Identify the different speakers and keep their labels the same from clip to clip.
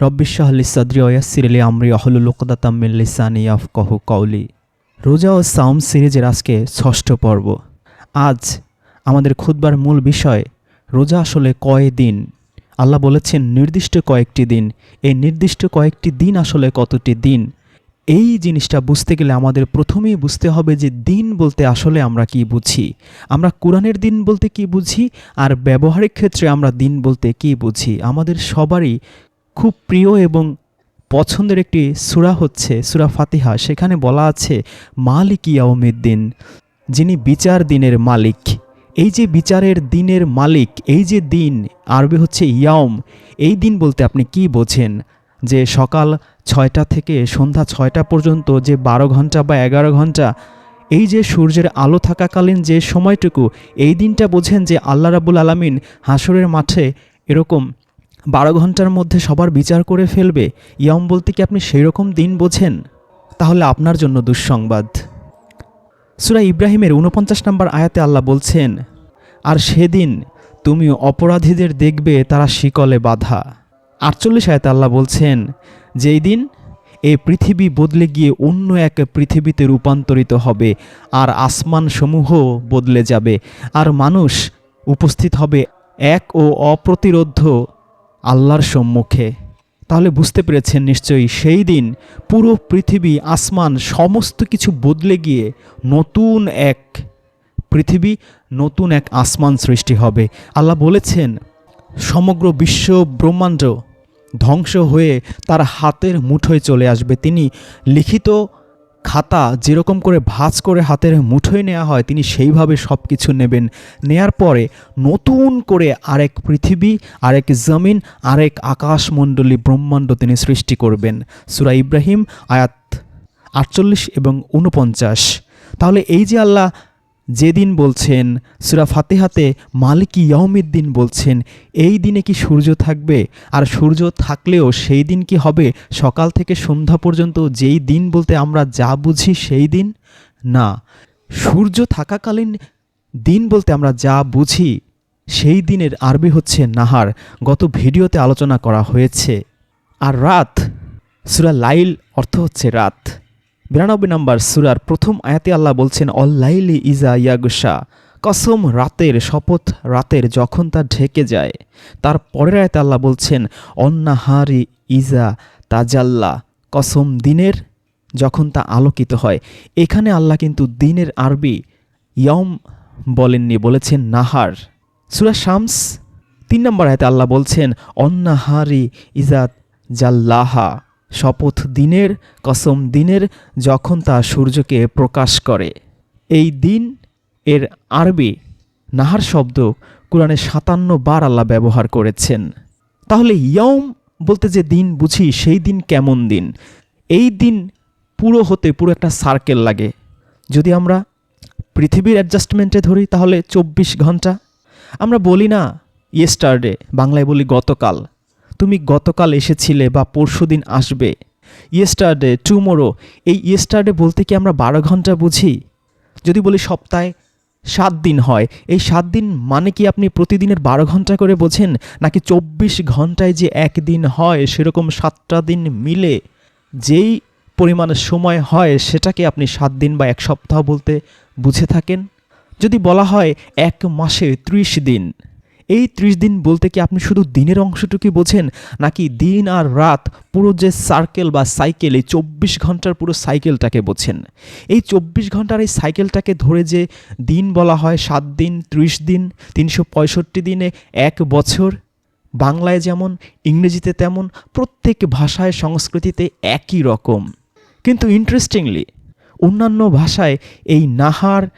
Speaker 1: রব্বিশাহলি সদরি ওয়াসিরলি আমরি অহলুল উকদাতাম্মিল লিসানি কহু কৌলি রোজা ও সাউম সিরিজের আজকে ষষ্ঠ পর্ব। আজ আমাদের খুদবার মূল বিষয়, রোজা আসলে কয় দিন? আল্লাহ বলেছেন, নির্দিষ্ট কয়েকটি দিন। এই নির্দিষ্ট কয়েকটি দিন আসলে কতটি দিন? এই জিনিসটা বুঝতে গেলে আমাদের প্রথমেই বুঝতে হবে যে দিন বলতে আসলে আমরা কি বুঝি? আমরা কোরআনের দিন বলতে কি বুঝি? আর ব্যবহারিক ক্ষেত্রে আমরা দিন বলতে কি বুঝি? আমাদের সবারই খুব প্রিয় এবং পছন্দের একটি সুরা হচ্ছে সুরা ফাতিহা। সেখানে বলা আছে, মালিক ইয়াউমিদ্দিন, যিনি বিচার দিনের মালিক। এই যে বিচারের দিনের মালিক, এই যে দিন আরবি হচ্ছে ইয়াউম। এই দিন বলতে আপনি কি বোঝেন? যে সকাল ছয়টা থেকে সন্ধ্যা ছয়টা পর্যন্ত, যে বারো ঘণ্টা বা এগারো ঘণ্টা, এই যে সূর্যের আলো থাকাকালীন যে সময়টুকু, এই দিনটা বোঝেন যে আল্লাহ রাবুল আলামিন হাসরের মাঠে এরকম বারো ঘণ্টার মধ্যে সবার বিচার করে ফেলবে। ইয়াম বলতে কি আপনি সেই রকম দিন বোঝেন? তাহলে আপনার জন্য দুঃসংবাদ। সুরা ইব্রাহিমের উনপঞ্চাশ নম্বর আয়াতে আল্লাহ বলছেন, আর সেদিন তুমি অপরাধীদের দেখবে, তারা শিকলে বাধা। আটচল্লিশ আয়াতে আল্লাহ বলছেন, যেই দিন এই পৃথিবী বদলে গিয়ে অন্য এক পৃথিবীতে রূপান্তরিত হবে, আর আসমানসমূহ বদলে যাবে, আর মানুষ উপস্থিত হবে এক ও অপ্রতিরোধ্য আল্লাহর সম্মুখে। তাহলে বুঝতে পেরেছেন নিশ্চয়ই সেই দিন পুরো পৃথিবী, আসমান সমস্ত কিছু বদলে গিয়ে নতুন এক পৃথিবী, নতুন এক আসমান সৃষ্টি হবে। আল্লাহ বলেছেন, সমগ্র বিশ্ব ব্রহ্মাণ্ড ধ্বংস হয়ে তার হাতের মুঠোয় চলে আসবে। তিনি লিখিত খাতা যেরকম করে ভাঁজ করে হাতের মুঠোয় নেওয়া হয়, তিনি সেইভাবে সব কিছু নেবেন। নেয়ার পরে নতুন করে আরেক পৃথিবী, আরেক জমিন, আরেক আকাশমণ্ডলী ব্রহ্মাণ্ড তিনি সৃষ্টি করবেন। সুরা ইব্রাহিম, আয়াত আটচল্লিশ এবং উনপঞ্চাশ তাহলে এই যে আল্লাহ যেদিন বলছেন, সুরা ফাতেহাতে মালিকি ইয়মিদ্দিন বলছেন, এই দিনে কি সূর্য থাকবে? আর সূর্য থাকলেও সেই দিন কি হবে? সকাল থেকে সন্ধ্যা পর্যন্ত যেই দিন বলতে আমরা যা বুঝি সেই দিন? না। সূর্য থাকাকালীন দিন বলতে আমরা যা বুঝি সেই দিনের আরবি হচ্ছে নাহার। গত ভিডিওতে আলোচনা করা হয়েছে। আর রাত, সুরা লাইল অর্থ হচ্ছে রাত। বিরানব্বই নম্বর সুরার প্রথম আয়াতে আল্লাহ বলছেন অল্লাইলি ইজা ইয়াগুসা কসম রাতের শপথ রাতের যখন তা ঢেকে যায়, তার পরের আয়াতে আল্লাহ বলছেন, অন্নাহারি ইজা তাজাল্লা। কসম দিনের যখন তা আলোকিত হয়, এখানে আল্লাহ কিন্তু দিনের আরবি ইয়ম বলেননি, বলেছেন নাহার। সুরা শামস তিন নম্বর আয়তে আল্লাহ বলছেন, অন্নাহারি ইজাত জাল্লাহা। শপথ দিনের, কসম দিনের যখন তা সূর্যকে প্রকাশ করে। এই দিন এর আরবি নাহার শব্দ কোরআনে সাতান্ন বার আল্লাহ ব্যবহার করেছেন। তাহলে ইয়ম বলতে যে দিন বুঝি, সেই দিন কেমন দিন? এই দিন পুরো হতে পুরো একটা সার্কেল লাগে। যদি আমরা পৃথিবীর অ্যাডজাস্টমেন্টে ধরি, তাহলে চব্বিশ ঘণ্টা। আমরা বলি না ইয়েস্টারডে বাংলায় বলি গতকাল। তুমি গতকাল এসেছিলে বা পরশু দিন আসবে। ইয়েস্টারডে টুমোরো এই ইয়েস্টারডে বলতে কি আমরা বারো ঘণ্টা বুঝি? যদি বলি সপ্তাহে সাত দিন হয়, এই সাত দিন মানে কি আপনি প্রতিদিনের বারো ঘণ্টা করে বোঝেন? নাকি চব্বিশ ঘন্টায় যে একদিন হয়, সেরকম সাতটা দিন মিলে যেই পরিমাণ সময় হয়, সেটাকে আপনি সাত দিন বা এক সপ্তাহ বলতে বুঝে থাকেন? যদি বলা হয় এক মাসে ত্রিশ দিন এই ত্রিশ দিন বলতে কি আপনি শুধু দিনের অংশটুকুই বোঝেন? নাকি দিন আর রাত পুরো যে সার্কেল বা সাইকেল এই চব্বিশ ঘণ্টার পুরো সাইকেলটাকে বোঝেন? এই চব্বিশ ঘণ্টার এই সাইকেলটাকে ধরে যে দিন বলা হয় সাত দিন, ত্রিশ দিন, তিনশো পঁয়ষট্টি দিনে, এক বছর, বাংলায় যেমন, ইংরেজিতে তেমন, প্রত্যেক ভাষায়, সংস্কৃতিতে একই রকম। কিন্তু ইন্টারেস্টিংলি অন্যান্য ভাষায় এই নাহার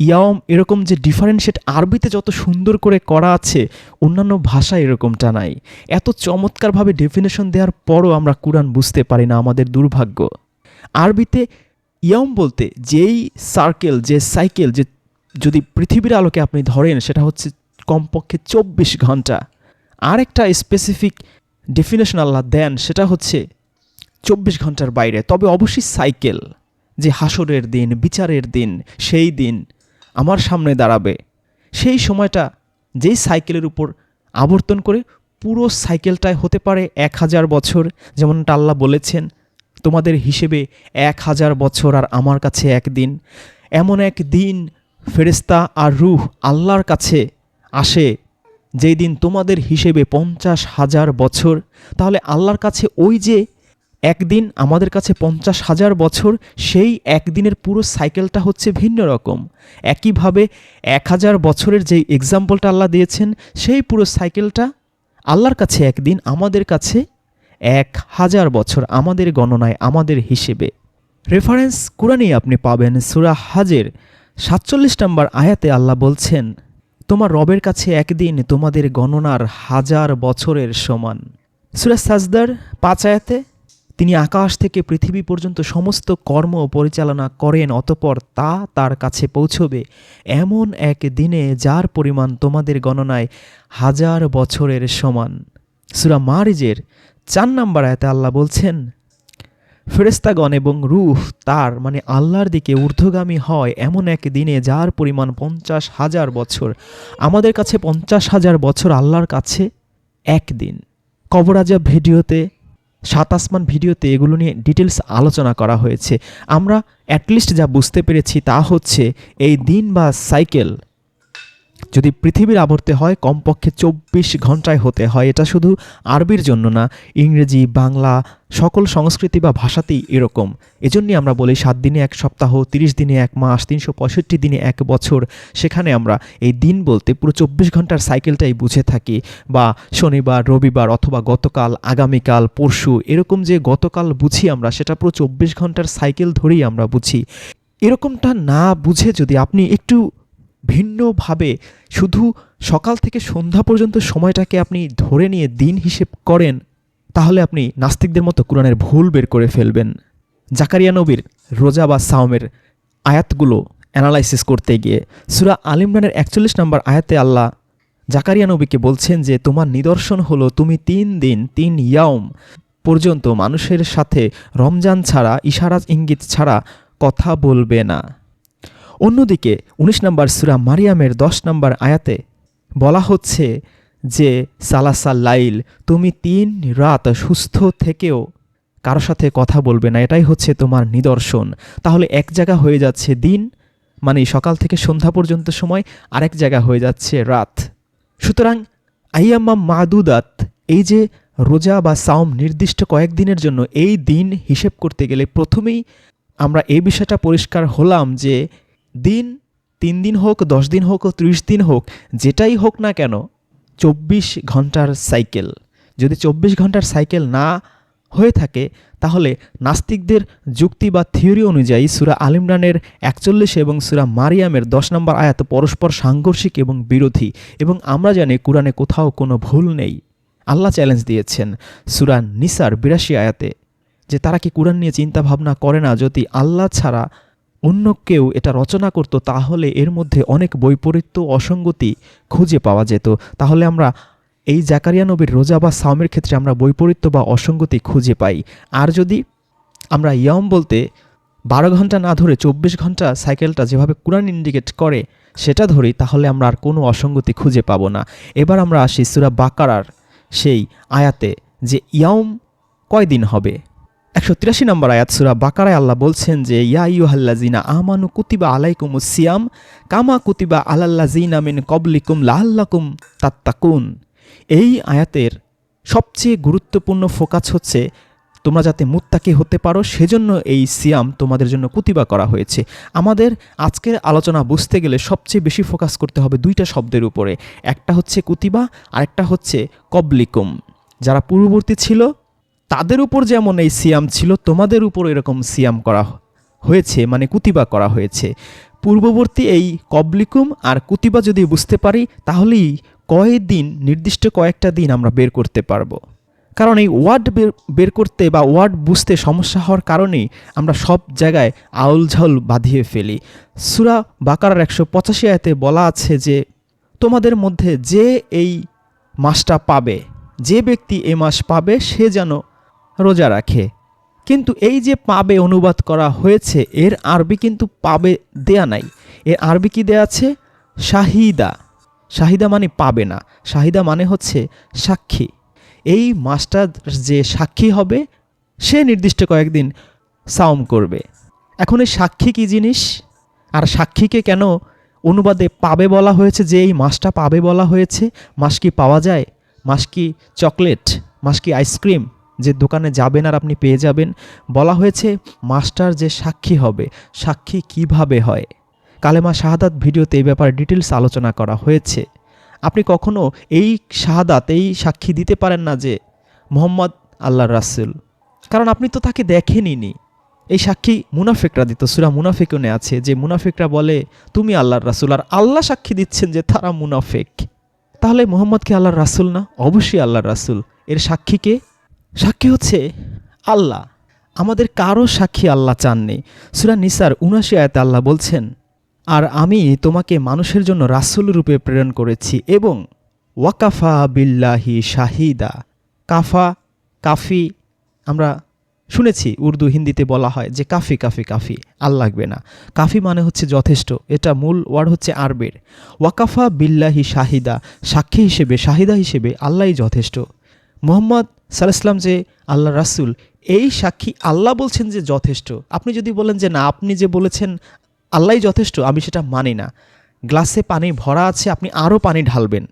Speaker 1: ইয়াম এরকম যে ডিফারেন্সিয়েট আরবিতে যত সুন্দর করে করা আছে, অন্যান্য ভাষায় এরকমটা নাই। এত চমৎকারভাবে ডেফিনেশন দেওয়ার পরও আমরা কোরআন বুঝতে পারি না আমাদের দুর্ভাগ্য। আরবিতে ইয়াম বলতে যেই সার্কেল যে সাইকেল যে যদি পৃথিবীর আলোকে আপনি ধরেন, সেটা হচ্ছে কমপক্ষে চব্বিশ ঘণ্টা। আরেকটা স্পেসিফিক ডেফিনেশন আল্লাহ দেন, সেটা হচ্ছে চব্বিশ ঘণ্টার বাইরে। তবে অবশ্যই সাইকেল যে হাসরের দিন, বিচারের দিন, সেই দিন আমার সামনে দাঁড়াবে। সেই সময়টা যেই সাইকেলের উপর আবর্তন করে পুরো সাইকেলটায় হতে পারে এক হাজার বছর, যেমনটা আল্লাহ বলেছেন, তোমাদের হিসেবে এক হাজার বছর আর আমার কাছে একদিন। এমন এক দিন ফেরেস্তা আর রুহ আল্লাহর কাছে আসে, যেই দিন তোমাদের হিসেবে পঞ্চাশ হাজার বছর। তাহলে আল্লাহর কাছে ওই যে একদিন আমাদের কাছে পঞ্চাশ হাজার বছর, সেই একদিনের পুরো সাইকেলটা হচ্ছে ভিন্ন রকম। একইভাবে এক হাজার বছরের যেই এক্সাম্পলটা আল্লাহ দিয়েছেন, সেই পুরো সাইকেলটা আল্লাহর কাছে একদিন, আমাদের কাছে এক হাজার বছর, আমাদের গণনায়, আমাদের হিসেবে। রেফারেন্স কোরআনেই আপনি পাবেন, সুরা হাজের সাতচল্লিশ নম্বর আয়াতে আল্লাহ বলছেন, তোমার রবের কাছে একদিন তোমাদের গণনার হাজার বছরের সমান। সুরা সাজদার পাঁচ আয়াতে তিনি আকাশ থেকে পৃথিবী পর্যন্ত সমস্ত কর্ম পরিচালনা করেন, অতপর তা তার কাছে পৌঁছবে। এমন এক দিনে যার পরিমাণ তোমাদের গণনায় হাজার বছরের সমান। সুরা মারিজের চার নাম্বার আয়াতে আল্লাহ বলছেন ফেরেস্তাগণ এবং রুহ তার মানে আল্লাহর দিকে ঊর্ধ্বগামী হয়। এমন এক দিনে যার পরিমাণ পঞ্চাশ হাজার বছর। আমাদের কাছে পঞ্চাশ হাজার বছর আল্লাহর কাছে একদিন। কবরাজা ভিডিওতে সাত আসমান ভিডিওতে এগুলো নিয়ে ডিটেলস আলোচনা করা হয়েছে। আমরা অ্যাটলিস্ট যা বুঝতে পেরেছি তা হচ্ছে, এই দিন বা সাইকেল যদি পৃথিবীর আবর্তে হয়, কমপক্ষে চব্বিশ ঘন্টায় হতে হয়। এটা শুধু আরবির জন্য না, ইংরেজি, বাংলা, সকল সংস্কৃতি বা ভাষাতেই এরকম। এজন্যই আমরা বলি সাত দিনে এক সপ্তাহ, তিরিশ দিনে এক মাস, তিনশো পঁয়ষট্টি দিনে এক বছর। সেখানে আমরা এই দিন বলতে পুরো চব্বিশ ঘণ্টার সাইকেলটাই বুঝে থাকি বা শনিবার, রবিবার অথবা গতকাল, আগামীকাল, পরশু, এরকম যে গতকাল বুঝি আমরা, সেটা পুরো চব্বিশ ঘণ্টার সাইকেল ধরেই আমরা বুঝি। এরকমটা না বুঝে যদি আপনি একটু ভিন্নভাবে শুধু সকাল থেকে সন্ধ্যা পর্যন্ত সময়টাকে আপনি ধরে নিয়ে দিন হিসেব করেন, তাহলে আপনি নাস্তিকদের মতো কোরআনের ভুল বের করে ফেলবেন। জাকারিয়া নবীর রোজা বা সাওমের আয়াতগুলো অ্যানালাইসিস করতে গিয়ে সুরা আল ইমরানের একচল্লিশ নম্বর আয়াতে আল্লাহ জাকারিয়া নবীকে বলছেন যে, তোমার নিদর্শন হলো তুমি তিন দিন, তিন ইয়াউম পর্যন্ত মানুষের সাথে রমজান ছাড়া ইশারাজ ইঙ্গিত ছাড়া কথা বলবে না। অন্যদিকে উনিশ নম্বর সুরা মারিয়ামের দশ নম্বর আয়াতে বলা হচ্ছে যে, সালাসাল লাইল, তুমি তিন রাত সুস্থ থেকেও কারও সাথে কথা বলবে না। এটাই হচ্ছে তোমার নিদর্শন। তাহলে এক জায়গা হয়ে যাচ্ছে দিন মানে সকাল থেকে সন্ধ্যা পর্যন্ত সময়, আরেক জায়গা হয়ে যাচ্ছে রাত। সুতরাং আইয়াম্মা মাদুদাত, এই যে রোজা বা সাওম নির্দিষ্ট কয়েকদিনের জন্য এই দিন হিসেব করতে গেলে প্রথমেই আমরা এই বিষয়টা পরিষ্কার হলাম যে দিন, তিন দিন হোক, দশ দিন হোক, ত্রিশ দিন হোক, যেটাই হোক না কেন, চব্বিশ ঘণ্টার সাইকেল। যদি চব্বিশ ঘণ্টার সাইকেল না হয়ে থাকে, তাহলে নাস্তিকদের যুক্তি বা থিওরি অনুযায়ী সুরা আলিমরানের একচল্লিশ এবং সুরা মারিয়ামের দশ নম্বর আয়াত পরস্পর সাংঘর্ষিক এবং বিরোধী, এবং আমরা জানি কোরআনে কোথাও কোনো ভুল নেই। আল্লাহ চ্যালেঞ্জ দিয়েছেন সুরা নিসার বিরাশি আয়াতে যে তারা কি কোরআন নিয়ে চিন্তা ভাবনা করে না যদি আল্লাহ ছাড়া অন্য কেউ এটা রচনা করত, তাহলে এর মধ্যে অনেক বৈপরীত্য অসঙ্গতি খুঁজে পাওয়া যেত। তাহলে আমরা এই জাকারিয়া নবীর রোজা বা সাওমের ক্ষেত্রে আমরা বৈপরীত্য বা অসঙ্গতি খুঁজে পাই। আর যদি আমরা ইয়ম বলতে বারো ঘণ্টা না ধরে চব্বিশ ঘণ্টা সাইকেলটা যেভাবে কোরআন ইন্ডিকেট করে সেটা ধরি, তাহলে আমরা আর কোনো অসঙ্গতি খুঁজে পাবো না। এবার আমরা আসি সুরা বাকারার সেই আয়াতে যে ইয়াউম কয়দিন হবে? একশো তিরাশি নম্বর আয়াত সুরা বাকারায় আল্লাহ বলছেন যে, ইয়া ইউহাল্লাজিনা আমানু কুতিবা আলাইকুম সিয়াম কামা কুতিবা আলাল্লাজিনা মিন কবলিকুম লাহাল্লাকুম তাত্তাকুন। এই আয়াতের সবচেয়ে গুরুত্বপূর্ণ ফোকাস হচ্ছে, তোমরা যাতে মুত্তাকি হতে পারো, সেজন্য এই সিয়াম তোমাদের জন্য কুতিবা করা হয়েছে। আমাদের আজকের আলোচনা বুঝতে গেলে সবচেয়ে বেশি ফোকাস করতে হবে দুইটা শব্দের উপরে। একটা হচ্ছে কুতিবা, আরেকটা হচ্ছে কবলিকুম যারা পূর্ববর্তী ছিল তাদের উপর যেমন এই সিয়াম ছিল, তোমাদের উপর এরকম সিয়াম করা হয়েছে মানে কুতিবা করা হয়েছে। পূর্ববর্তী এই কবলিকুম আর কুতিবা যদি বুঝতে পারি, তাহলেই কয়েকদিন, নির্দিষ্ট কয়েকটা দিন আমরা বের করতে পারব। কারণ এই ওয়ার্ড বের বের করতে বা ওয়ার্ড বুঝতে সমস্যা হওয়ার কারণেই আমরা সব জায়গায় আউল ঝাউল বাঁধিয়ে ফেলি। সুরা বাকারার একশো পঁচাশি আয়তে বলা আছে যে, তোমাদের মধ্যে যে এই মাসটা পাবে, যে ব্যক্তি এ মাস পাবে, সে যেন রোজা রাখে। কিন্তু এই যে পাবে অনুবাদ করা হয়েছে, এর আরবি কিন্তু পাবে দেয়া নাই। এর আরবি কি দেয়া আছে? শাহিদা। শাহিদা মানে পাবে না। শাহিদা মানে হচ্ছে সাক্ষী। এই মাসটা যে সাক্ষী হবে, সে নির্দিষ্ট কয়েকদিন সাওম করবে। এখন এই সাক্ষী কী জিনিস? আর সাক্ষীকে কেন অনুবাদে পাবে বলা হয়েছে যে এই মাসটা পাবে বলা হয়েছে? মাস কি পাওয়া যায়? মাস কি চকলেট? মাস কি আইসক্রিম? যে দোকানে যাবেন আর আপনি পেয়ে যাবেন। বলা হয়েছে, মাস্টার যে সাক্ষী হবে, সাক্ষী কীভাবে হয়? কালেমা শাহাদাত ভিডিওতে এই ব্যাপারে ডিটেলস আলোচনা করা হয়েছে। আপনি কখনো এই শাহাদাত, এই সাক্ষী দিতে পারেন না যে মোহাম্মদ আল্লাহর রাসুল? কারণ আপনি তো তাকে দেখেনি এই সাক্ষী মুনাফিকরা দিত, সুরা মুনাফিকনে আছে, যে মুনাফিকরা বলে, তুমি আল্লাহর রাসুল, আর আল্লাহ সাক্ষী দিচ্ছেন যে তারা মুনাফিক। তাহলে মোহাম্মদ কি আল্লাহর রাসুল না? অবশ্যই আল্লাহর রাসুল। এর সাক্ষীকে সাক্ষী হচ্ছে আল্লাহ। আমাদের কারও সাক্ষী আল্লাহ চাননি। সুরা নিসার উনাশি আয়াতে আল্লাহ বলছেন, আর আমি তোমাকে মানুষের জন্য রাসুল রূপে প্রেরণ করেছি এবং ওয়াকাফা বিল্লাহি শাহিদা। কাফা, কাফি, আমরা শুনেছি উর্দু হিন্দিতে বলা হয় যে কাফি কাফি কাফি আল লাগবে না। কাফি মানে হচ্ছে যথেষ্ট, এটা মূল ওয়ার্ড হচ্ছে আরবের। ওয়াকাফা বিল্লাহি শাহিদা, সাক্ষী হিসেবে, শাহিদা হিসেবে আল্লাহই যথেষ্ট। মোহাম্মদ সাল্লাম যে আল্লাহ রাসুল, এই সাক্ষী আল্লাহ বলছেন যে যথেষ্ট। আপনি যদি বলেন যে না, আপনি যে বলেছেন আল্লাহ যথেষ্ট, আমি সেটা মানি না। গ্লাসে পানি ভরা আছে, আপনি আরও পানি ঢালবেন।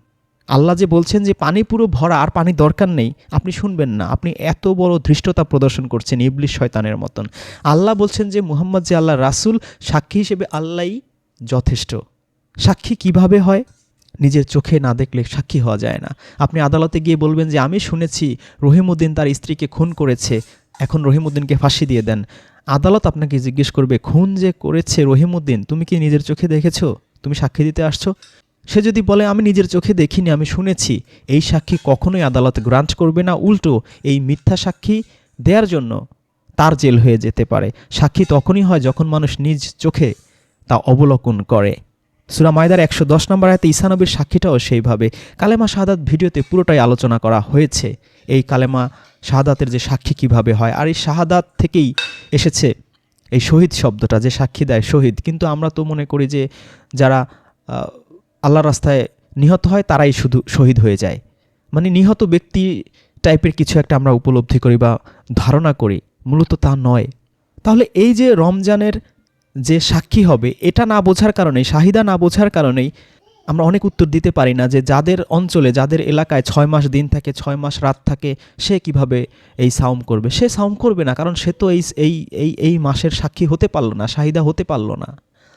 Speaker 1: আল্লাহ যে বলছেন যে পানি পুরো ভরা, আর পানি দরকার নেই, আপনি শুনবেন না। আপনি এত বড় ধৃষ্টতা প্রদর্শন করছেন ইবলিশ শয়তানের মতন। আল্লাহ বলছেন যে মুহাম্মদ যে আল্লাহ রাসুল, সাক্ষী হিসেবে আল্লাহই যথেষ্ট। সাক্ষী কীভাবে হয়? নিজের চোখে না দেখলে সাক্ষী হওয়া যায় না। আপনি আদালতে গিয়ে বলবেন যে, আমি শুনেছি রহিমউদ্দিন তার স্ত্রীকে খুন করেছে। এখন রহিমউদ্দিনকে ফাঁসি দিয়ে দেন। আদালত আপনাকে জিজ্ঞেস করবে, খুন যে করেছে রহিমউদ্দিন, তুমি কি নিজের চোখে দেখেছ? তুমি সাক্ষী দিতে আসছো? সে যদি বলে, আমি নিজের চোখে দেখিনি, আমি শুনেছি। এই সাক্ষী কখনোই আদালতে গ্রান্ট করবে না, উল্টো, এই মিথ্যা সাক্ষী দেওয়ার জন্য তার জেল হয়ে যেতে পারে। সাক্ষী তখনই হয় যখন মানুষ নিজ চোখে তা অবলোকন করে। সুরা মায়দার একশো দশ নম্বর আয়তে ঈসানবীর সাক্ষীটাও সেইভাবে। কালেমা শাহাদাত ভিডিওতে পুরোটাই আলোচনা করা হয়েছে। এই কালেমা শাহাদাতের যে সাক্ষী কীভাবে হয়, আর এই শাহাদাত থেকেই এসেছে এই শহীদ শব্দটা, যে সাক্ষী দেয় শহীদ। কিন্তু আমরা তো মনে করি যে যারা আল্লাহ রাস্তায় নিহত হয়, তারাই শুধু শহীদ হয়ে যায়। মানে নিহত ব্যক্তি টাইপের কিছু একটা আমরা উপলব্ধি করি বা ধারণা করি। মূলত তা নয়। তাহলে এই যে রমজানের যে সাক্ষী হবে, এটা না বোঝার কারণেই, শাহিদা না বোঝার কারণেই আমরা অনেক উত্তর দিতে পারি না যে যাদের অঞ্চলে, যাদের এলাকায় ছয় মাস দিন থাকে, ছয় মাস রাত থাকে, সে কীভাবে এই সাউম করবে? সে সাউম করবে না, কারণ সে তো এই এই এই এই মাসের সাক্ষী হতে পারল না, শাহিদা হতে পারল না।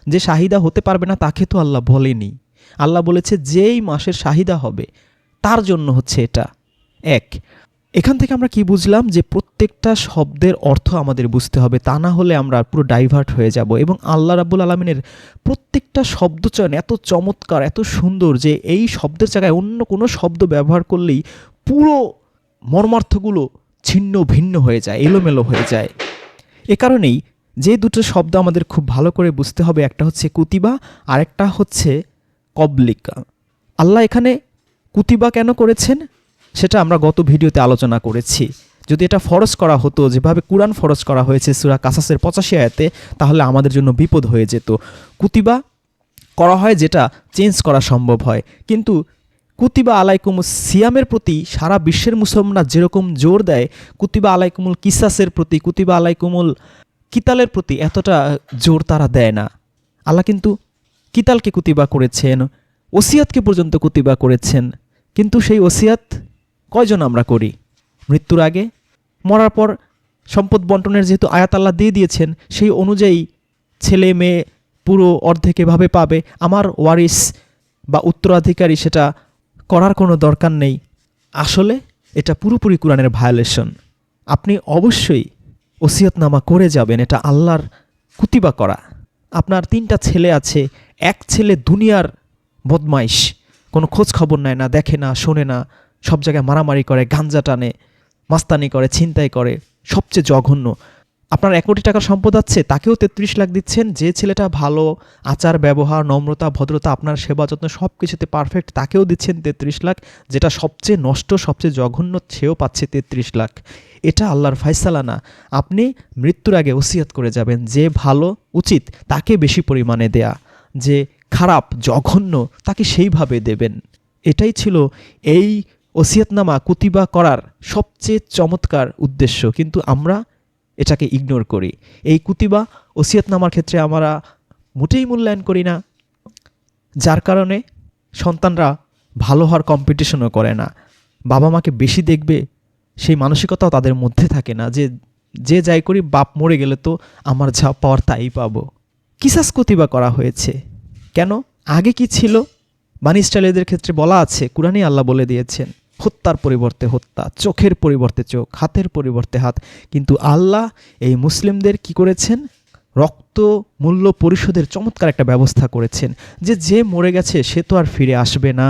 Speaker 1: যে শাহিদা হতে পারবে না, তাকে তো আল্লাহ বলেনি। আল্লাহ বলেছে, যেই মাসের শাহিদা হবে, তার জন্য হচ্ছে এটা। এক এখান থেকে আমরা কি বুঝলাম যে প্রত্যেকটা শব্দের অর্থ আমাদের বুঝতে হবে, তা না হলে আমরা পুরো ডাইভার্ট হয়ে যাব এবং আল্লাহ রাব্বুল আলমিনের প্রত্যেকটা শব্দচয়ন এত চমৎকার, এত সুন্দর যে এই শব্দের জায়গায় অন্য কোনো শব্দ ব্যবহার করলেই পুরো মর্মার্থগুলো ছিন্ন ভিন্ন হয়ে যায়, এলোমেলো হয়ে যায়। এ কারণেই যে দুটো শব্দ আমাদের খুব ভালো করে বুঝতে হবে, একটা হচ্ছে কুতিবা আরেকটা হচ্ছে কবলিকা। আল্লাহ এখানে কুতিবা কেন করেছেন? সেটা আমরা গত ভিডিওতে আলোচনা করেছি। যদি এটা ফরজ করা হতো, যেভাবে কোরআন ফরজ করা হয়েছে, সুরা কাসাসের পঁচাশি আয়াতে, তাহলে আমাদের জন্য বিপদ হয়ে যেত। কুতিবা করা হয় যেটা চেঞ্জ করা সম্ভব হয়। কিন্তু কুতিবা আলাইকুমুল সিয়ামের প্রতি সারা বিশ্বের মুসলমানরা যেরকম জোর দেয়, কুতিবা আলাইকুমুল কিসাসের প্রতি, কুতিবা আলাইকুমুল কিতালের প্রতি এতটা জোর তারা দেয় না। আল্লাহ কিন্তু কিতালকে কুতিবা করেছেন, ওসিয়াতকে পর্যন্ত কুতিবা করেছেন। কিন্তু সেই ওসিয়াত কয়জন আমরা করি? মৃত্যুর আগে? মরার পর সম্পদ বন্টনের যেহেতু আয়াত আল্লাহ দিয়ে দিয়েছেন, সেই অনুযায়ী ছেলে, মেয়ে পুরো অর্ধেক এভাবে পাবে। আমার ওয়ারিস বা উত্তরাধিকারী সেটা করার কোনো দরকার নেই। আসলে এটা পুরোপুরি কোরআনের ভায়োলেশন আপনি অবশ্যই ওসিয়তনামা করে যাবেন, এটা আল্লাহর কুতিবা করা। আপনার তিনটা ছেলে আছে, এক ছেলে দুনিয়ার বদমাইশ, কোনো খোঁজ খবর নেয় না, দেখে না, শোনে না। সব জায়গায় মারামারি করে, গাঞ্জা টানে, মাস্তানি করে, ছিনতাই করে, সবচেয়ে জঘন্য। আপনার এক কোটি টাকার সম্পদ আছে, তাকেও তেত্রিশ লাখ দিচ্ছেন, যে ছেলেটা ভালো, আচার, ব্যবহার, নম্রতা, ভদ্রতা, আপনার সেবা যত্ন, সব কিছুতে পারফেক্ট তাকেও দিচ্ছেন তেত্রিশ লাখ, যেটা সবচেয়ে নষ্ট, সবচেয়ে জঘন্য, সেও পাচ্ছে তেত্রিশ লাখ। এটা আল্লাহর ফায়সালা না। আপনি মৃত্যুর আগে ওসিয়াত করে যাবেন, যে ভালো উচিত, তাকে বেশি পরিমাণে দেয়া। যে খারাপ, জঘন্য, তাকে সেইভাবে দেবেন। এটাই ছিল এই ওসিয়তনামা কুতিবা করার সবচেয়ে চমৎকার উদ্দেশ্য। কিন্তু আমরা এটাকে ইগনোর করি। এই কুতিবা ওসিয়তনামার ক্ষেত্রে আমরা মোটেই মূল্যায়ন করি না। যার কারণে সন্তানরা ভালো হওয়ার কম্পিটিশনও করে না। বাবা মাকে বেশি দেখবে, সেই মানসিকতাও তাদের মধ্যে থাকে না যে যে যাই করি, বাপ মরে গেলে তো আমার যা পাওয়ার তাই পাবো। কিসাস কুতিবা করা হয়েছে। কেন? আগে কি ছিল? বানি ইসরায়েলদের ক্ষেত্রে বলা আছে, কুরআনই আল্লাহ বলে দিয়েছেন। হত্যার পরিবর্তে হত্যা, চোখের পরিবর্তে চোখ, হাতের পরিবর্তে হাত। কিন্তু আল্লাহ এই মুসলিমদের কি করেছেন? রক্ত মূল্য পরিশোধের চমৎকার একটা ব্যবস্থা করেছেন যে যে মরে গেছে সে তো আর ফিরে আসবে না।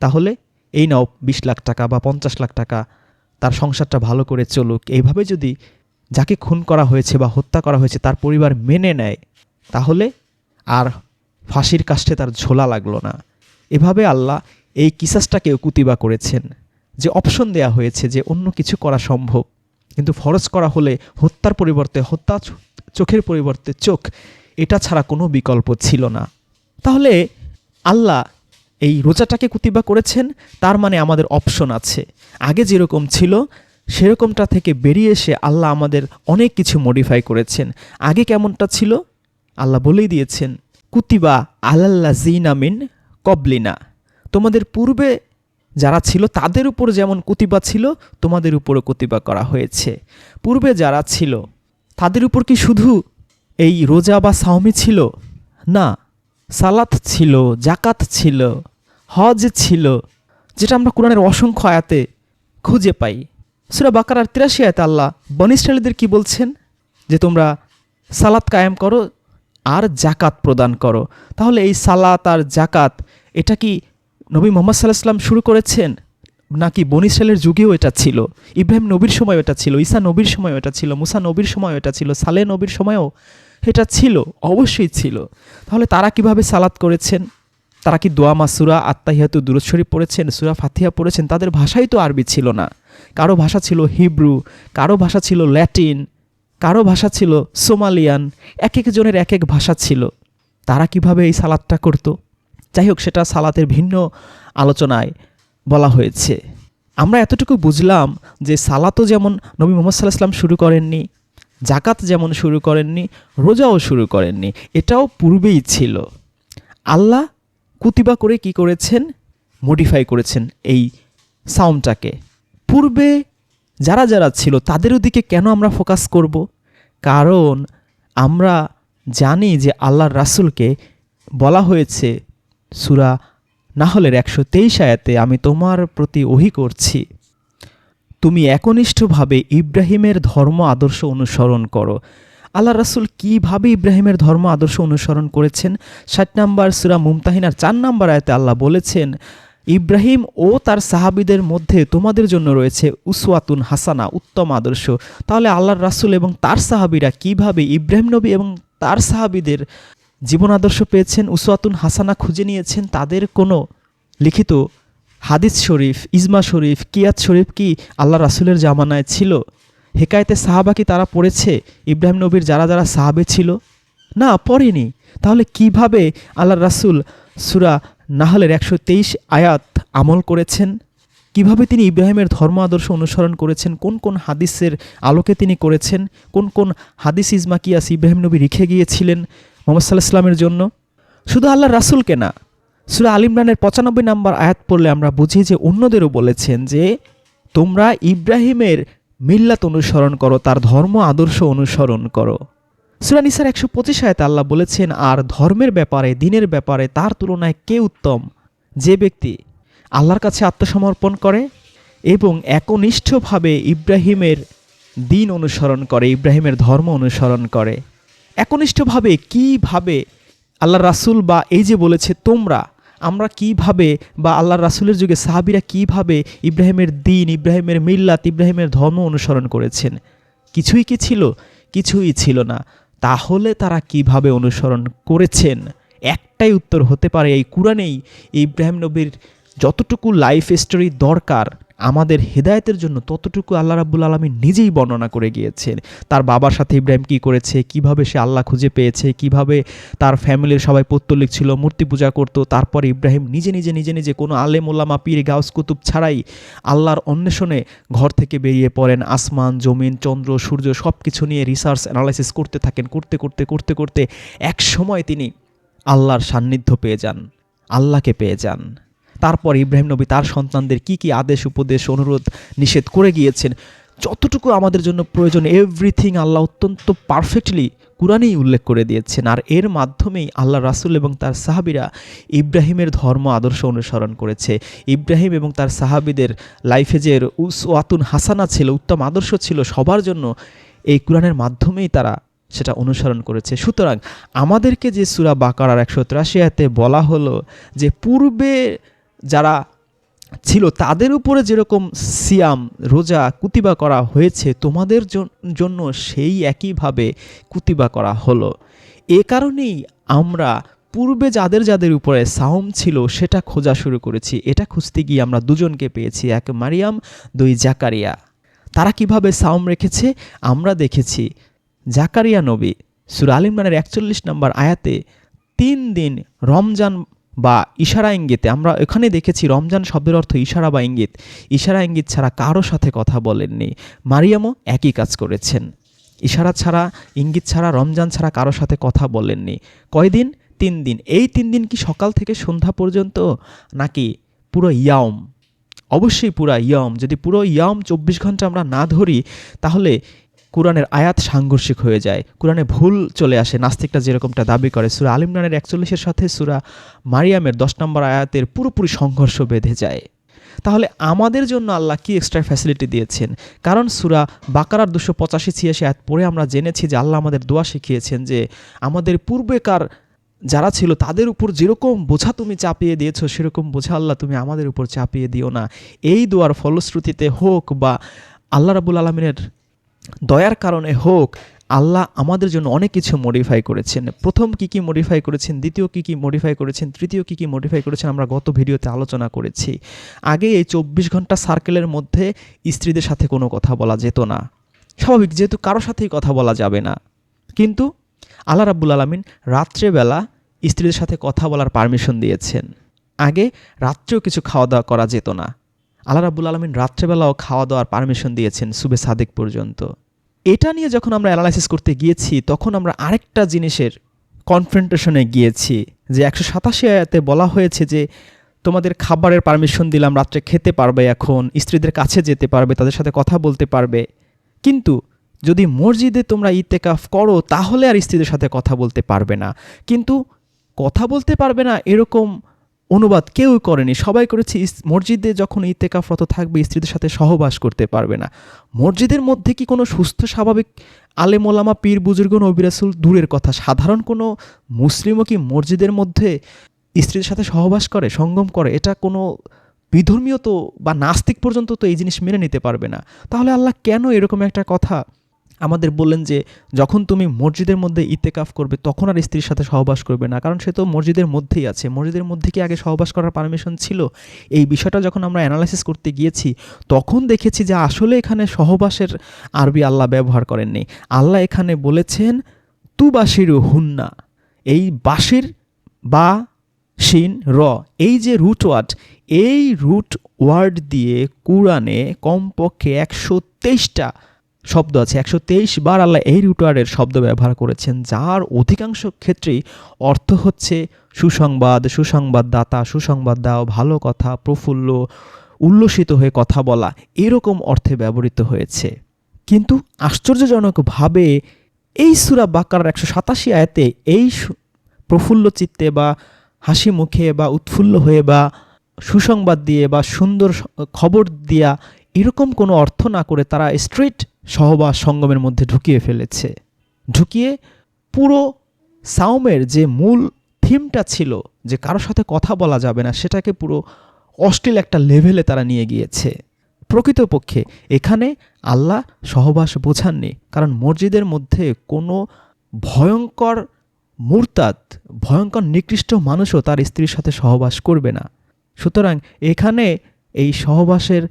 Speaker 1: তাহলে এই নাও বিশ লাখ টাকা বা পঞ্চাশ লাখ টাকা, তার সংসারটা ভালো করে চলুক। এইভাবে যদি যাকে খুন করা হয়েছে বা হত্যা করা হয়েছে তার পরিবার মেনে নেয়, তাহলে আর ফাঁসির কাষ্টে তার ঝোলা লাগল না। এভাবে আল্লাহ এই কিসাসটাকেও কুতিবা করেছেন। যে অপশন দেয়া হয়েছে যে অন্য কিছু করা সম্ভব। কিন্তু ফরজ করা হলে হত্যার পরিবর্তে হত্যা চোখের পরিবর্তে চোখ, এটা ছাড়া কোনো বিকল্প ছিল না। তাহলে আল্লাহ এই রোজাটাকে কুতিবা করেছেন, তার মানে আমাদের অপশন আছে। আগে যেরকম ছিল, সেরকমটা থেকে বেরিয়ে এসে আল্লাহ আমাদের অনেক কিছু মডিফাই করেছেন। আগে কেমনটা ছিল? আল্লাহ বলেই দিয়েছেন, কুতিবা আলাল্লা জিনামিন কবলিনা তোমাদের পূর্বে যারা ছিল, তাদের উপর যেমন কুতিবা ছিল, তোমাদের উপরও কুতিবা করা হয়েছে। পূর্বে যারা ছিল, তাদের উপর কি শুধু এই রোজা বা সাওমি ছিল? না, সালাত ছিল জাকাত ছিল, হজ ছিল, যেটা আমরা কোরআনের অসংখ্য আয়াতে খুঁজে পাই। সুরা বাকারার তিরাশি আয়াতে আল্লাহ বনিস্টালীদের কি বলছেন? যে তোমরা সালাত কায়েম করো আর জাকাত প্রদান করো। তাহলে এই সালাত আর জাকাত এটা কি নবী মোহাম্মদ সাল্লাহ সাল্লাম শুরু করেছেন নাকি বনিসালের যুগেও এটা ছিল, ইব্রাহিম নবীর সময় এটা ছিল, ঈসা নবীর সময় এটা ছিল, মুসা নবীর সময় এটা ছিল সালে নবীর সময়ও এটা ছিল, অবশ্যই ছিল। তাহলে তারা কীভাবে সালাত করেছেন? তারা কি দোয়া মাসুরা আত্মাহিয়াতু দুরুদ শরীফ পড়েছেন, সুরা ফাতিহা পড়েছেন? তাদের ভাষাই তো আরবি ছিল না। কারও ভাষা ছিল হিব্রু, কারও ভাষা ছিল ল্যাটিন, কারও ভাষা ছিল সোমালিয়ান, এক একজনের এক এক ভাষা ছিল। তারা কীভাবে এই সালাদটা করত? যাই হোক, সেটা সালাতের ভিন্ন আলোচনায় বলা হয়েছে। আমরা এতটুকু বুঝলাম যে সালাতও যেমন নবী মোহাম্মদ সাল্লাহ সাল্লাম শুরু করেননি জাকাত যেমন শুরু করেননি, রোজাও শুরু করেননি, এটাও পূর্বেই ছিল। আল্লাহ কুতিবা করে কি করেছেন? মডিফাই করেছেন এই সাউন্ডটাকে পূর্বে যারা যারা ছিল, তাদের দিকে কেন আমরা ফোকাস করব? কারণ আমরা জানি যে আল্লাহর রাসূলকে বলা হয়েছে সুরা না নাহলের একশো তেইশ আয়াতে আমি তোমার প্রতি ওহি করছি। তুমি একনিষ্ঠভাবে ইব্রাহিমের ধর্ম আদর্শ অনুসরণ করো। আল্লাহ রাসূল কীভাবে ইব্রাহিমের ধর্ম আদর্শ অনুসরণ করেছেন? ষাট নাম্বার সুরা মুমতাহিনার চার নাম্বার আয়াতে আল্লাহ বলেছেন, ইব্রাহিম ও তার সাহাবিদের মধ্যে তোমাদের জন্য রয়েছে উসওয়াতুন হাসানা, উত্তম আদর্শ। তাহলে আল্লাহর রাসূল এবং তার সাহাবিরা কীভাবে ইব্রাহিম নবী এবং তার সাহাবিদের জীবন আদর্শ পেয়েছেন উসওয়াতুন হাসানা, খুঁজে নিয়েছেন তাদের কোনো লিখিত হাদিস শরীফ, ইজমা শরীফ, কিয়াত শরীফ কি আল্লাহ রাসূলের জামানায় ছিল? হেকায়তে সাহাবা কি তারা পড়েছে? ইব্রাহিম নবীর যারা যারা সাহাবে ছিল? না, পড়েনি। তাহলে কীভাবে আল্লাহ রাসূল সুরা নাহলের একশো তেইশ আয়াত আমল করেছেন? কীভাবে তিনি ইব্রাহিমের ধর্ম আদর্শ অনুসরণ করেছেন? কোন কোন হাদিসের আলোকে তিনি করেছেন? কোন কোন হাদিস ইজমা কিয়াস ইব্রাহিম নবী রেখে গিয়েছিলেন? মোহাম্মদ সাল্লাহ ইসলামের জন্য। শুধু আল্লাহ রাসূলকে না, সুরা আল ইমরানের পঁচানব্বই নাম্বার আয়াত পড়লে আমরা বুঝি যে অন্যদেরও বলেছেন যে, তোমরা ইব্রাহিমের মিল্লাত অনুসরণ করো, তার ধর্ম আদর্শ অনুসরণ করো। সুরা নিসার একশো পঁচিশ আয়াতে আল্লাহ বলেছেন, আর ধর্মের ব্যাপারে, দিনের ব্যাপারে তার তুলনায় কে উত্তম? যে ব্যক্তি আল্লাহর কাছে আত্মসমর্পণ করে এবং একনিষ্ঠভাবে ইব্রাহিমের দিন অনুসরণ করে, ইব্রাহিমের ধর্ম অনুসরণ করে। একনিষ্ঠভাবে কীভাবে আল্লাহ রাসূল বা এই যে বলেছে তোমরা, আমরা কীভাবে বা আল্লাহ রাসূলের যুগে সাহাবিরা কীভাবে ইব্রাহিমের দিন, ইব্রাহিমের মিল্লাত, ইব্রাহিমের ধর্ম অনুসরণ করেছেন? কিছুই কি ছিল? কিছুই ছিল না। তাহলে তারা কীভাবে অনুসরণ করেছেন? একটাই উত্তর হতে পারে এই কোরআনেই। ইব্রাহিম নবীর যতটুকু লাইফ স্টোরি দরকার আমাদের হেদায়েতের জন্য ততটুকু আল্লাহ রাব্বুল আলমী নিজেই বর্ণনা করে গিয়েছেন। তার বাবার সাথে ইব্রাহিম কি করেছে, কীভাবে সে আল্লাহ খুঁজে পেয়েছে, কীভাবে তার ফ্যামিলির সবাই পত্তলিক ছিল, মূর্তি পূজা করত, তারপর ইব্রাহিম নিজে নিজে নিজে নিজে কোনো আলেম ওল্লামা পীর, গাউস কুতুব ছাড়াই আল্লাহর অন্বেষণে ঘর থেকে বেরিয়ে পড়েন। আসমান, জমিন, চন্দ্র, সূর্য সব কিছু নিয়ে রিসার্চ অ্যানালাইসিস করতে থাকেন, করতে করতে করতে করতে এক সময় তিনি আল্লাহর সান্নিধ্য পেয়ে যান, আল্লাহকে পেয়ে যান। তারপর ইব্রাহিম নবী তার সন্তানদের কি কি আদেশ, উপদেশ, অনুরোধ নিষেধ করে গিয়েছেন, যতটুকু আমাদের জন্য প্রয়োজন এভরিথিং আল্লাহ অত্যন্ত পারফেক্টলি কোরআনেই উল্লেখ করে দিয়েছেন। আর এর মাধ্যমেই আল্লাহ রাসুল এবং তার সাহাবিরা ইব্রাহিমের ধর্ম আদর্শ অনুসরণ করেছে। ইব্রাহিম এবং তার সাহাবিদের লাইফে যে ওয়াতুন হাসানা ছিল, উত্তম আদর্শ ছিল, সবার জন্য এই কোরআনের মাধ্যমেই তারা সেটা অনুসরণ করেছে। সুতরাং আমাদেরকে যে সুরা বাকারার একশো তিরাশি আয়তে বলা হলো যে, পূর্বে যারা ছিল, তাদের উপরে যেরকম সিয়াম, রোজা কুতিবা করা হয়েছে, তোমাদের জন্য সেই একইভাবে কুতিবা করা হলো। এ কারণেই আমরা পূর্বে যাদের যাদের উপরে সাওম ছিল, সেটা খোঁজা শুরু করেছি। এটা খুঁজতে গিয়ে আমরা দুজনকে পেয়েছি, এক মারিয়াম, দুই জাকারিয়া। তারা কীভাবে সাওম রেখেছে, আমরা দেখেছি। জাকারিয়া নবী, সুর আলিমরানের একচল্লিশ নম্বর আয়াতে তিন দিন রমজান বা ইশারা ইঙ্গিতে, আমরা এখানে দেখেছি রমজান শব্দের অর্থ ইশারা বা ইঙ্গিত। ইশারা ইঙ্গিত ছাড়া কারও সাথে কথা বলেননি। মারিয়ামও একই কাজ করেছেন। ইশারা ছাড়া, ইঙ্গিত ছাড়া, রমজান ছাড়া কারও সাথে কথা বলেননি। কয়দিন? তিন দিন। এই তিন দিন কি সকাল থেকে সন্ধ্যা পর্যন্ত, নাকি পুরো ইয়াম অবশ্যই পুরো ইয়ম যদি পুরো ইয়ম চব্বিশ ঘণ্টা আমরা না ধরি, তাহলে কোরআনের আয়াত সাংঘর্ষিক হয়ে যায়, কোরআনে ভুল চলে আসে নাস্তিকটা যেরকমটা দাবি করে, সুরা আলিমরানের একচল্লিশের সাথে সুরা মারিয়ামের দশ নম্বর আয়াতের পুরোপুরি সংঘর্ষ বেঁধে যায়। তাহলে আমাদের জন্য আল্লাহ কি এক্সট্রা ফ্যাসিলিটি দিয়েছেন? কারণ সুরা বাকারার দুশো পঁচাশি ছিয়াশি আয়াত পরে আমরা জেনেছি যে আল্লাহ আমাদের দোয়া শিখিয়েছেন যে আমাদের পূর্বেকার যারা ছিল তাদের উপর যেরকম বোঝা তুমি চাপিয়ে দিয়েছ, সেরকম বোঝা আল্লাহ তুমি আমাদের উপর চাপিয়ে দিও না। এই দোয়ার ফলশ্রুতিতে হোক বা আল্লাহ রাবুল আলমিনের দয়ার কারণে হোক, আল্লাহ আমাদের জন্য অনেক কিছু মডিফাই করেছেন। প্রথম কি কি মডিফাই করেছেন, দ্বিতীয় কি কি মডিফাই করেছেন, তৃতীয় কি কি মডিফাই করেছেন আমরা গত ভিডিওতে আলোচনা করেছি। আগে এই চব্বিশ ঘণ্টা সার্কেলের মধ্যে স্ত্রীদের সাথে কোনো কথা বলা যেত না। স্বাভাবিক, যেহেতু কারও সাথেই কথা বলা যাবে না। কিন্তু আল্লাহ রাব্বুল আলমিন রাত্রেবেলা স্ত্রীদের সাথে কথা বলার পারমিশন দিয়েছেন। আগে রাত্রেও কিছু খাওয়া দাওয়া করা যেত না। আল্লাহ রাবুল আলমিন রাত্রেবেলাও খাওয়া দাওয়ার পারমিশন দিয়েছেন সুবে সাদেক পর্যন্ত। এটা নিয়ে যখন আমরা অ্যানালাইসিস করতে গিয়েছি, তখন আমরা আরেকটা জিনিসের কনফ্রেন্টেশনে গিয়েছি, যে একশো সাতাশি আয়াতে বলা হয়েছে যে, তোমাদের খাবারের পারমিশন দিলাম, রাত্রে খেতে পারবে এখন, স্ত্রীদের কাছে যেতে পারবে, তাদের সাথে কথা বলতে পারবে। কিন্তু যদি মসজিদে তোমরা ইতেকাফ করো, তাহলে আর স্ত্রীদের সাথে কথা বলতে পারবে না। কিন্তু কথা বলতে পারবে না এরকম অনুবাদ কেউ করেনি। সবাই করেছে মসজিদে যখন ইতেকাফরত থাকবে, স্ত্রীদের সাথে সহবাস করতে পারবে না। মসজিদের মধ্যে কি কোনো সুস্থ, স্বাভাবিক আলেমোলামা পীর, বুজুর্গ নবিরাসুল দূরের কথা? সাধারণ কোনো মুসলিমও কি মসজিদের মধ্যে স্ত্রীদের সাথে সহবাস করে, সঙ্গম করে? এটা কোনো বিধর্মীয় তো বা নাস্তিক পর্যন্ত তো এই জিনিস মেনে নিতে পারবে না। তাহলে আল্লাহ কেন এরকম একটা কথা আমাদের বললেন যে, যখন তুমি মসজিদের মধ্যে ইতেকাফ করবে, তখন আর স্ত্রীর সাথে সহবাস করবে না। কারণ সে তো মসজিদের মধ্যেই আছে। মসজিদের মধ্যে কি আগে সহবাস করার পারমিশন ছিল? এই বিষয়টা যখন আমরা অ্যানালাইসিস করতে গিয়েছি, তখন দেখেছি যে আসলে এখানে সহবাসের আরবি আল্লাহ ব্যবহার করেননি। আল্লাহ এখানে বলেছেন তু বাসির হুন্না এই বাসির বা শিন, র, এই যে রুট ওয়ার্ড এই রুট ওয়ার্ড দিয়ে কোরআনে কমপক্ষে একশো তেইশটা শব্দ আছে। একশো তেইশ বার আল্লাহ এই রুটারের শব্দ ব্যবহার করেছেন, যার অধিকাংশ ক্ষেত্রেই অর্থ হচ্ছে সুসংবাদ, সুসংবাদদাতা সুসংবাদ দাও ভালো কথা, প্রফুল্ল, উল্লসিত হয়ে কথা বলা, এরকম অর্থে ব্যবহৃত হয়েছে। কিন্তু আশ্চর্যজনকভাবে এই সুরা বাক্কার একশো সাতাশি আয়াতে এই প্রফুল্ল চিত্তে বা হাসি মুখে বা উৎফুল্ল হয়ে বা সুসংবাদ দিয়ে বা সুন্দর খবর দিয়া এরকম কোনো অর্থ না করে তারা স্ট্রেট সহবাস সঙ্গমের মধ্যে ঢুকিয়ে ফেলেছে। ঢুকিয়ে পুরো সাউমের যে মূল থিমটা ছিল, যে কারও সাথে কথা বলা যাবে না, সেটাকে পুরো অশ্লীল একটা লেভেলে তারা নিয়ে গিয়েছে। প্রকৃতপক্ষে এখানে আল্লাহ সহবাস বোঝাননি, কারণ মসজিদের মধ্যে কোনো ভয়ঙ্কর মুরতাদ, ভয়ঙ্কর নিকৃষ্ট মানুষও তার স্ত্রীর সাথে সহবাস করবে না। সুতরাং এখানে এই সহবাসের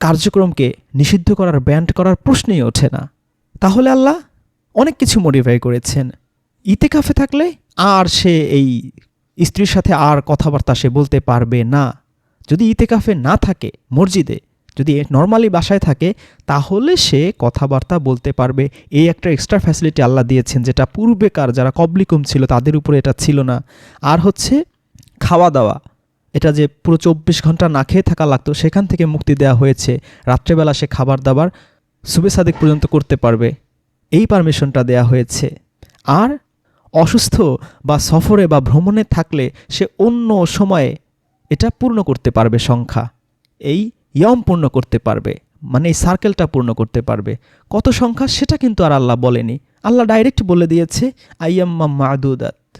Speaker 1: কার্যক্রমকে নিষিদ্ধ করার ব্যান্ড করার প্রশ্নই ওঠে না। তাহলে আল্লাহ অনেক কিছু মডিফাই করেছেন। ইতেকাফে থাকলে আর সে এই স্ত্রীর সাথে আর কথাবার্তা সে বলতে পারবে না। যদি ইতেকাফে না থাকে মসজিদে, যদি নর্মালি বাসায় থাকে, তাহলে সে কথাবার্তা বলতে পারবে। এই একটা এক্সট্রা ফ্যাসিলিটি আল্লাহ দিয়েছেন, যেটা পূর্বেকার যারা কবলিকুম ছিল, তাদের উপরে এটা ছিল না। আর হচ্ছে খাওয়া দাওয়া। এটা যে পুরো চব্বিশ ঘণ্টা না খেয়ে থাকা লাগতো, সেখান থেকে মুক্তি দেওয়া হয়েছে। রাত্রেবেলা সে খাবার দাবার সুবে সাদিক পর্যন্ত করতে পারবে। এই পারমিশনটা দেয়া হয়েছে। আর অসুস্থ বা সফরে বা ভ্রমণে থাকলে সে অন্য সময়ে এটা পূর্ণ করতে পারবে সংখ্যা। এই ইয়ম পূর্ণ করতে পারবে। মানে এই সার্কেলটা পূর্ণ করতে পারবে। কত সংখ্যা সেটা কিন্তু আর আল্লাহ বলেনি। আল্লাহ ডাইরেক্ট বলে দিয়েছে, আইয়াম্মা মাদুদাত।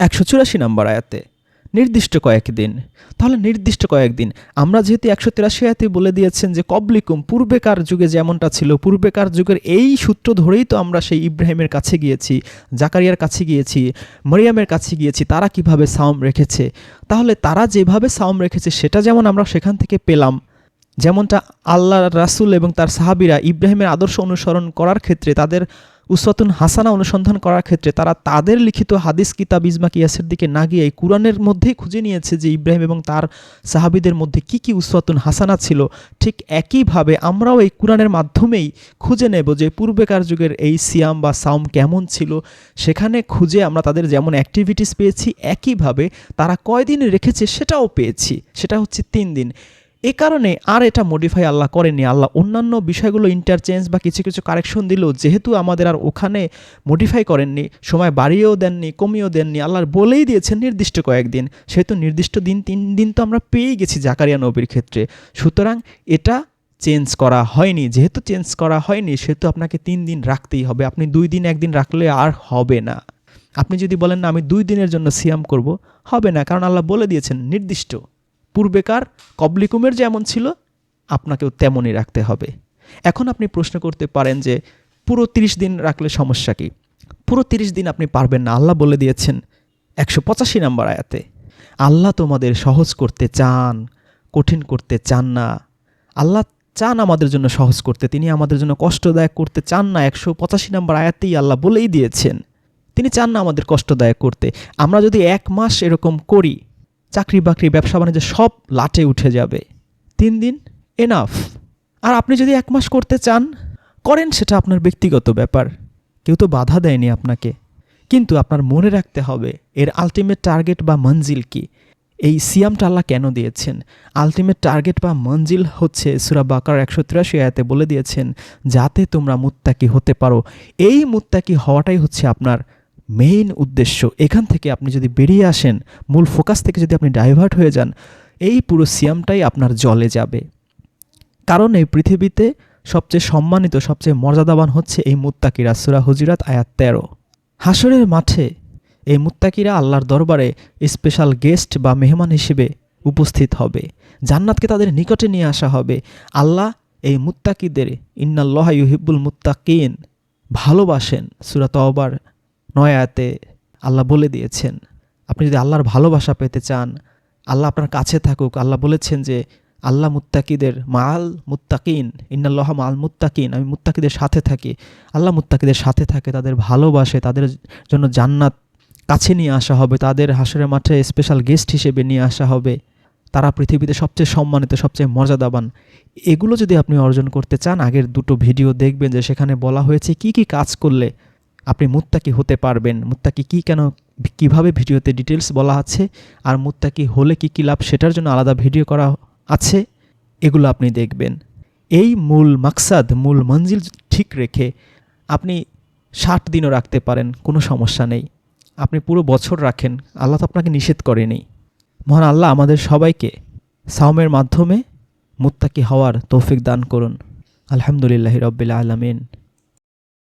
Speaker 1: একশো চুরাশি নম্বর আয়াতে। নির্দিষ্ট কয়েকদিন তাহলে নির্দিষ্ট কয়েকদিন আমরা যেহেতু একশো তিরাশি আয়াতে বলে দিয়েছেন যে কবলিকুম, পূর্বেকার যুগে যেমনটা ছিল, পূর্বেকার যুগের এই সূত্র ধরেই তো আমরা সেই ইব্রাহিমের কাছে গিয়েছি, জাকারিয়ার কাছে গিয়েছি, মরিয়ামের কাছে গিয়েছি, তারা কীভাবে সাওম রেখেছে? তাহলে তারা যেভাবে সাওম রেখেছে, সেটা যেমন আমরা সেখান থেকে পেলাম। যেমনটা আল্লাহ রাসুল এবং তার সাহাবিরা ইব্রাহিমের আদর্শ অনুসরণ করার ক্ষেত্রে তাদের উসওয়াতুন হাসানা অনুসন্ধান করার ক্ষেত্রে তারা তাদের লিখিত হাদিস কিতাব ইজমা কিয়াসের দিকে না গিয়ে এই কোরআনের মধ্যেই খুঁজে নিয়েছে যে ইব্রাহিম এবং তার সাহাবিদের মধ্যে কি কি উসওয়াতুন হাসানা ছিল। ঠিক একইভাবে আমরাও এই কোরআনের মাধ্যমেই খুঁজে নেব যে পূর্বেকার যুগের এই সিয়াম বা সাউম কেমন ছিল। সেখানে খুঁজে আমরা তাদের যেমন অ্যাক্টিভিটিস পেয়েছি, একইভাবে তারা কয়দিন রেখেছে সেটাও পেয়েছি। সেটা হচ্ছে তিন দিন। এ কারণে আর এটা মডিফাই আল্লাহ করেনি আল্লাহ অন্যান্য বিষয়গুলো ইন্টারচেঞ্জ বা কিছু কিছু কারেকশন দিল, যেহেতু আমাদের আর ওখানে মডিফাই করেননি, সময় বাড়িয়েও দেননি, কমিয়েও দেননি, আল্লাহর বলেই দিয়েছেন নির্দিষ্ট কয়েকদিন। সেহেতু নির্দিষ্ট দিন, তিন দিন তো আমরা পেয়েই গেছি জাকারিয়া নবীর ক্ষেত্রে। সুতরাং এটা চেঞ্জ করা হয়নি। যেহেতু চেঞ্জ করা হয়নি, সেহেতু আপনাকে তিন দিন রাখতেই হবে। আপনি দুই দিন একদিন রাখলে আর হবে না। আপনি যদি বলেন না, আমি দুই দিনের জন্য সিয়াম করব, হবে না। কারণ আল্লাহ বলে দিয়েছেন নির্দিষ্ট। পূর্বেকার কবলিকুমের যেমন ছিল, আপনাকেও তেমনই রাখতে হবে। এখন আপনি প্রশ্ন করতে পারেন যে, পুরো তিরিশ দিন রাখলে সমস্যা কি? পুরো তিরিশ দিন আপনি পারবেন না। আল্লাহ বলে দিয়েছেন একশো পঁচাশি নম্বর আয়াতে, আল্লাহ তোমাদের সহজ করতে চান, কঠিন করতে চান না। আল্লাহ চান আমাদের জন্য সহজ করতে। তিনি আমাদের জন্য কষ্টদায়ক করতে চান না। একশো পঁচাশি নম্বর আয়াতেই আল্লাহ বলেই দিয়েছেন, তিনি চান না আমাদের কষ্টদায়ক করতে। আমরা যদি এক মাস এরকম করি চাকরি বাকরি ব্যবসা বাণিজ্য সব লাটে উঠে যাবে। তিন দিন এনাফ আর আপনি যদি এক মাস করতে চান, করেন সেটা আপনার ব্যক্তিগত ব্যাপার। কেউ তো বাধা দেয়নি আপনাকে। কিন্তু আপনার মনে রাখতে হবে, এর আলটিমেট টার্গেট বা মঞ্জিল কি? এই সিয়ামটা আল্লাহ কেন দিয়েছেন? আলটিমেট টার্গেট বা মঞ্জিল হচ্ছে সুরা বাকার একশো তিরাশি আয়াতে বলে দিয়েছেন, যাতে তোমরা মুত্তাকি হতে পারো। এই মুত্তাকি হওয়াটাই হচ্ছে আপনার মেইন উদ্দেশ্য, এখান থেকে আপনি যদি বেরিয়ে আসেন, মূল ফোকাস থেকে যদি আপনি ডাইভার্ট হয়ে যান, এই পুরো সিয়ামটাই আপনার জলে যাবে। কারণ এই পৃথিবীতে সবচেয়ে সম্মানিত, সবচেয়ে মর্যাদাবান হচ্ছে এই মুত্তাকিরা, সুরা হুজিরাত আয়াত তেরো। হাসরের মাঠে এই মুত্তাকিরা আল্লাহর দরবারে স্পেশাল গেস্ট বা মেহমান হিসেবে উপস্থিত হবে। জান্নাতকে তাদের নিকটে নিয়ে আসা হবে। আল্লাহ এই মুত্তাকিদের, ইন্নাল্লাহ ইউহিব্বুল মুত্তাকিন ভালোবাসেন সুরাত অবার নয় আয়াতে আল্লাহ বলে দিয়েছেন, আপনি যদি আল্লাহর ভালোবাসা পেতে চান, আল্লাহ আপনার কাছে থাকুক। আল্লাহ বলেছেন যে, আল্লাহ মুত্তাকিদের মাল মুত্তাকিন, ইন্নাল্লাহ মাল মুত্তাকিন, আমি মুত্তাকিদের সাথে থাকি। আল্লাহ মুত্তাকিদের সাথে থাকে, তাদের ভালোবাসে, তাদের জন্য জান্নাত কাছে নিয়ে আসা হবে, তাদের হাসরের মাঠে স্পেশাল গেস্ট হিসেবে নিয়ে আসা হবে। তারা পৃথিবীতে সবচেয়ে সম্মানিত, সবচেয়ে মর্যাদাবান। এগুলো যদি আপনি অর্জন করতে চান, আগের দুটো ভিডিও দেখবেন যে সেখানে বলা হয়েছে কি কি কাজ করলে আপনি মুত্তাকি হতে পারবেন। মুত্তাকি কি কেন, কীভাবে ভিডিওতে ডিটেলস বলা আছে, আর মুত্তাকি হলে কি কী লাভ সেটার জন্য আলাদা ভিডিও করা আছে, এগুলো আপনি দেখবেন। এই মূল মাকসাদ, মূল মঞ্জিল ঠিক রেখে আপনি ষাট দিনও রাখতে পারেন, কোনো সমস্যা নেই। আপনি পুরো বছর রাখেন, আল্লাহ তো আপনাকে নিষেধ করেনি। মহান আল্লাহ আমাদের সবাইকে সাওমের মাধ্যমে মুত্তাকি হওয়ার তৌফিক দান করুন। আলহামদুলিল্লাহ রব্বিল আলমিন।